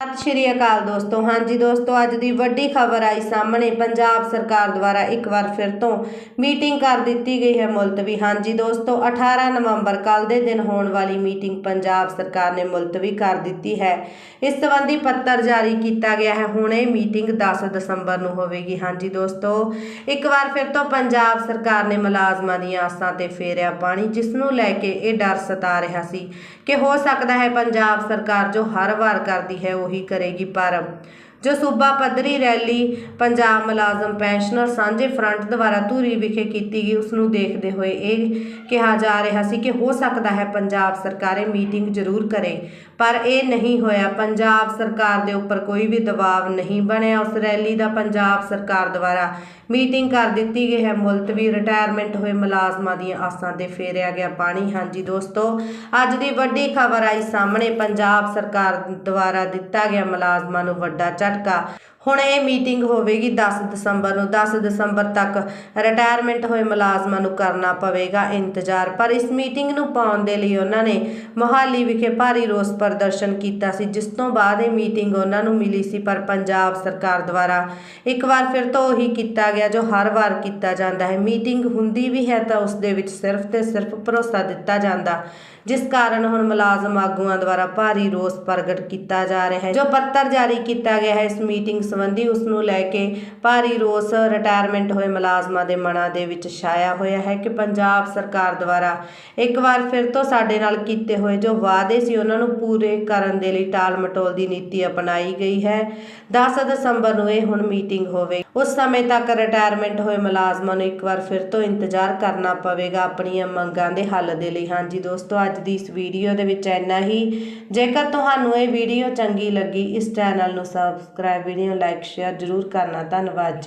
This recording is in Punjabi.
ਸਤਿ ਸ਼੍ਰੀ ਅਕਾਲ ਦੋਸਤੋ। ਹਾਂਜੀ ਦੋਸਤੋ, ਅੱਜ ਦੀ ਵੱਡੀ ਖਬਰ ਆਈ ਸਾਹਮਣੇ। ਪੰਜਾਬ ਸਰਕਾਰ ਦੁਆਰਾ ਇੱਕ ਵਾਰ ਫਿਰ ਤੋਂ ਮੀਟਿੰਗ ਕਰ ਦਿੱਤੀ ਗਈ ਹੈ ਮੁਲਤਵੀ। ਹਾਂਜੀ ਦੋਸਤੋ 18 ਨਵੰਬਰ ਕੱਲ ਦੇ ਦਿਨ ਹੋਣ ਵਾਲੀ ਮੀਟਿੰਗ ਪੰਜਾਬ ਸਰਕਾਰ ਨੇ ਮੁਲਤਵੀ ਕਰ ਦਿੱਤੀ ਹੈ। ਇਸ ਸੰਬੰਧੀ ਪੱਤਰ ਜਾਰੀ ਕੀਤਾ ਗਿਆ ਹੈ। ਹੁਣ ਇਹ ਮੀਟਿੰਗ 10 ਦਸੰਬਰ ਨੂੰ ਹੋਵੇਗੀ। ਹਾਂਜੀ ਦੋਸਤੋ, ਇੱਕ ਵਾਰ ਫਿਰ ਤੋਂ ਪੰਜਾਬ ਸਰਕਾਰ ਨੇ ਮੁਲਾਜ਼ਮਾਂ ਦੀਆਂ ਆਸਾਂ ਤੇ ਫੇਰਿਆ ਪਾਣੀ, ਜਿਸ ਨੂੰ ਲੈ ਕੇ ਇਹ ਡਰ ਸਤਾ ਰਿਹਾ ਸੀ ਕਿ ਹੋ ਸਕਦਾ ਹੈ ਪੰਜਾਬ ਸਰਕਾਰ ਜੋ ਹਰ ਵਾਰ ਕਰਦੀ ਹੈ, ਉਹ ਕਰੇਗੀ ਪਰ ਜੋ ਸੂਬਾ ਪੱਧਰੀ ਰੈਲੀ ਪੰਜਾਬ ਮੁਲਾਜ਼ਮ ਪੈਨਸ਼ਨਰ ਸਾਂਝੇ ਫਰੰਟ ਦੁਆਰਾ ਧੂਰੀ ਵਿਖੇ ਕੀਤੀ ਗਈ। ਉਸ ਨੂੰ ਦੇਖਦੇ ਹੋਏ ਇਹ ਕਿਹਾ ਜਾ ਰਿਹਾ ਸੀ ਕਿ ਹੋ ਸਕਦਾ ਹੈ ਪੰਜਾਬ ਸਰਕਾਰ ਮੀਟਿੰਗ ਜ਼ਰੂਰ ਕਰੇ, ਪਰ ਇਹ ਨਹੀਂ ਹੋਇਆ। ਪੰਜਾਬ ਸਰਕਾਰ ਦੇ ਉੱਪਰ ਕੋਈ ਵੀ ਦਬਾਅ ਨਹੀਂ ਬਣਿਆ। ਉਸ ਰੈਲੀ ਦਾ ਪੰਜਾਬ ਸਰਕਾਰ ਦੁਆਰਾ ਮੀਟਿੰਗ ਕਰ ਦਿੱਤੀ ਗਈ ਹੈ। ਮੁਲਤਵੀ ਰਿਟਾਇਰਮੈਂਟ ਹੋਏ ਮੁਲਾਜ਼ਮਾਂ ਦੀਆਂ ਆਸਾਂ ਤੇ ਫੇਰਿਆ ਗਿਆ ਪਾਣੀ। ਹਾਂਜੀ ਦੋਸਤੋ, ਅੱਜ ਦੀ ਵੱਡੀ ਖਬਰ ਆਈ ਸਾਹਮਣੇ। ਪੰਜਾਬ ਸਰਕਾਰ ਦੁਆਰਾ ਦਿੱਤਾ ਗਿਆ ਮੁਲਾਜ਼ਮਾਂ ਨੂੰ ਵੱਡਾ ਝਟਕਾ ਹੁਣ ਇਹ ਮੀਟਿੰਗ ਹੋਵੇਗੀ 10 ਦਸੰਬਰ ਨੂੰ। 10 ਦਸੰਬਰ ਤੱਕ ਰਿਟਾਇਰਮੈਂਟ ਹੋਏ ਮੁਲਾਜ਼ਮਾਂ ਨੂੰ ਕਰਨਾ ਪਵੇਗਾ ਇੰਤਜ਼ਾਰ। ਪਰ ਇਸ ਮੀਟਿੰਗ ਨੂੰ ਪਾਉਣ ਦੇ ਲਈ ਉਹਨਾਂ ਨੇ ਮੋਹਾਲੀ ਵਿਖੇ ਭਾਰੀ ਰੋਸ ਪ੍ਰਦਰਸ਼ਨ ਕੀਤਾ ਸੀ, ਜਿਸ ਤੋਂ ਬਾਅਦ ਇਹ ਮੀਟਿੰਗ ਉਹਨਾਂ ਨੂੰ ਮਿਲੀ ਸੀ। ਪਰ ਪੰਜਾਬ ਸਰਕਾਰ ਦੁਆਰਾ ਇੱਕ ਵਾਰ ਫਿਰ ਤੋਂ ਉਹੀ ਕੀਤਾ ਗਿਆ, ਜੋ ਹਰ ਵਾਰ ਕੀਤਾ ਜਾਂਦਾ ਹੈ। ਮੀਟਿੰਗ ਹੁੰਦੀ ਵੀ ਹੈ ਤਾਂ ਉਸ ਦੇ ਵਿੱਚ ਸਿਰਫ ਤੇ ਸਿਰਫ ਭਰੋਸਾ ਦਿੱਤਾ ਜਾਂਦਾ, ਜਿਸ ਕਾਰਨ ਹੁਣ ਮੁਲਾਜ਼ਮ ਆਗੂਆਂ ਦੁਆਰਾ ਭਾਰੀ ਰੋਸ ਪ੍ਰਗਟ ਕੀਤਾ ਜਾ ਰਿਹਾ ਹੈ। ਜੋ ਪੱਤਰ ਜਾਰੀ ਕੀਤਾ ਗਿਆ ਹੈ, ਇਸ ਮੀਟਿੰਗ ਸੰਬੰਧੀ ਉਸ ਨੂੰ ਲੈ ਕੇ ਭਾਰੀ ਰੋਸ ਰਿਟਾਇਰਮੈਂਟ ਹੋਏ ਮੁਲਾਜ਼ਮਾਂ ਦੇ ਮਨਾਂ ਦੇ ਵਿੱਚ ਛਾਇਆ ਹੋਇਆ ਹੈ ਕਿ ਪੰਜਾਬ ਸਰਕਾਰ ਦੁਆਰਾ ਇੱਕ ਵਾਰ ਫਿਰ ਤੋਂ ਸਾਡੇ ਨਾਲ ਕੀਤੇ ਹੋਏ ਜੋ ਵਾਅਦੇ ਸੀ ਉਹਨਾਂ ਨੂੰ ਪੂਰੇ ਕਰਨ ਦੇ ਲਈ ਟਾਲ ਮਟੋਲ ਦੀ ਨੀਤੀ ਅਪਣਾਈ ਗਈ ਹੈ। 10 ਦਸੰਬਰ ਨੂੰ ਇਹ ਹੁਣ ਮੀਟਿੰਗ ਹੋਵੇ। ਉਸ ਸਮੇਂ ਤੱਕ ਰਿਟਾਇਰਮੈਂਟ ਹੋਏ ਮੁਲਾਜ਼ਮਾਂ ਨੂੰ ਇੱਕ ਵਾਰ ਫਿਰ ਤੋਂ ਇੰਤਜ਼ਾਰ ਕਰਨਾ ਪਵੇਗਾ ਆਪਣੀਆਂ ਮੰਗਾਂ ਦੇ ਹੱਲ ਦੇ ਲਈ। ਹਾਂਜੀ ਦੋਸਤੋ, ਅੱਜ ਦੀ ਇਸ ਵੀਡੀਓ ਦੇ ਵਿੱਚ ਇੰਨਾ ਹੀ। ਜੇਕਰ ਤੁਹਾਨੂੰ ਇਹ ਵੀਡੀਓ ਚੰਗੀ ਲੱਗੀ, ਇਸ ਚੈਨਲ ਨੂੰ ਸਬਸਕ੍ਰਾਈਬ ਵੀਡੀਓ ਲਾਈਕ ਸ਼ੇਅਰ ਜ਼ਰੂਰ ਕਰਨਾ। ਧੰਨਵਾਦ ਜੀ।